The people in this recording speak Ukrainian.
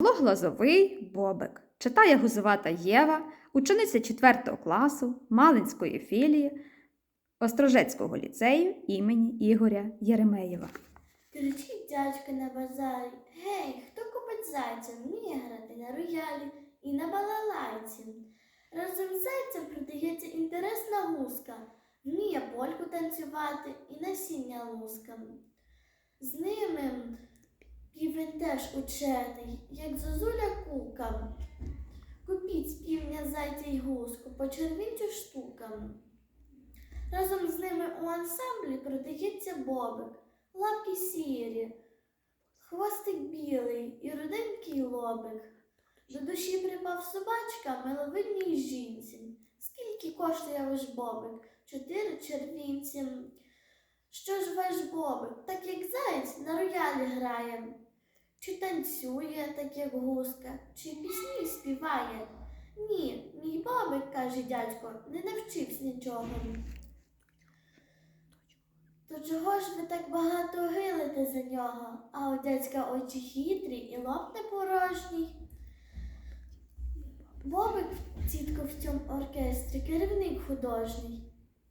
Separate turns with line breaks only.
Глазовий Бобик. Читає Гузовата Єва, учениця 4 класу Малинської філії Острожецького ліцею імені Ігоря Єремеєва.
Кричить дядько на базарі. Гей, хто купить зайця, вміє грати на роялі і на балалайці. Разом з зайцем продається інтересна гуска, вміє польку танцювати і насіння луска. З ними півень теж учений, як зозуля кука. Купіть півня зайця й гуску по червінцю штукам. Разом з ними у ансамблі продається бобик лапки сірі, хвостик білий і руденький лобик. До душі припав собачка миловидній жінці. Скільки коштує ваш бобик? Чотири червінці. Що ж ваш бобик, так як заєць на роялі грає? Чи танцює, так як гуска, чи пісні співає? Ні, мій бобик, каже дядько, не навчився нічого. То чого ж ви так багато гилите за нього, а у дядька очі хитрі і лоб не порожній? Бобик, тітко в цьому оркестрі, керівник художній.